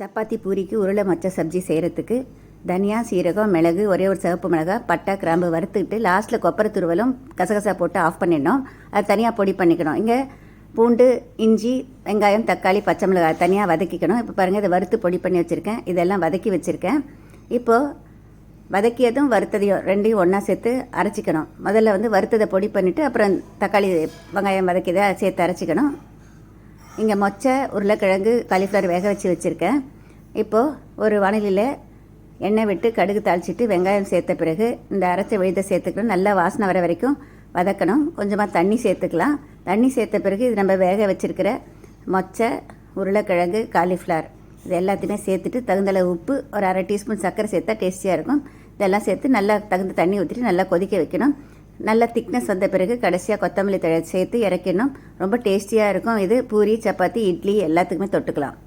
சப்பாத்தி பூரிக்கு உருளை மச்ச சப்ஜி செய்கிறதுக்கு தனியா சீரகம் மிளகு ஒரே ஒரு சிவப்பு மிளகா பட்டை கிராம்பு வறுத்துக்கிட்டு லாஸ்ட்டில் கொப்பரை துருவலும் கசகசா போட்டு ஆஃப் பண்ணிடணும். அது தனியாக பொடி பண்ணிக்கணும். இங்கே பூண்டு இஞ்சி வெங்காயம் தக்காளி பச்சை மிளகாய் தனியாக வதக்கிக்கணும். இப்போ பாருங்கள் இதை வறுத்து பொடி பண்ணி வச்சுருக்கேன். இதெல்லாம் வதக்கி வச்சுருக்கேன். இப்போது வதக்கியதும் வறுத்ததையும் ரெண்டையும் ஒன்றா சேர்த்து அரைச்சிக்கணும். முதல்ல வந்து வறுத்ததை பொடி பண்ணிவிட்டு அப்புறம் தக்காளி வெங்காயம் வதக்கியதை சேர்த்து அரைச்சிக்கணும். இங்கே மொச்சை உருளைக்கிழங்கு காலிஃப்ளவர் வேக வச்சு வச்சுருக்கேன். இப்போது ஒரு வானிலையில் எண்ணெய் விட்டு கடுகு தாளிச்சிட்டு வெங்காயம் சேர்த்த பிறகு இந்த அரைச்ச விழுதை சேர்த்துக்கணும் நல்லா வாசனை வர வரைக்கும் வதக்கணும். கொஞ்சமாக தண்ணி சேர்த்துக்கலாம். தண்ணி சேர்த்த பிறகு இது நம்ம வேக வச்சுருக்கிற மொச்சை உருளைக்கிழங்கு காலிஃப்ளவர் இது எல்லாத்தையுமே சேர்த்துட்டு தகுந்தளவு உப்பு ஒரு அரை டீஸ்பூன் சர்க்கரை சேர்த்தா டேஸ்டியாக இருக்கும். இதெல்லாம் சேர்த்து நல்லா தகுந்த தண்ணி ஊற்றிட்டு நல்லா கொதிக்க வைக்கணும். நல்லா திக்னஸ் வந்த பிறகு கடைசியாக கொத்தமல்லி தழை சேர்த்து இறக்கணும் ரொம்ப டேஸ்டியாக இருக்கும். இது பூரி சப்பாத்தி இட்லி எல்லாத்துக்குமே தொட்டுக்கலாம்.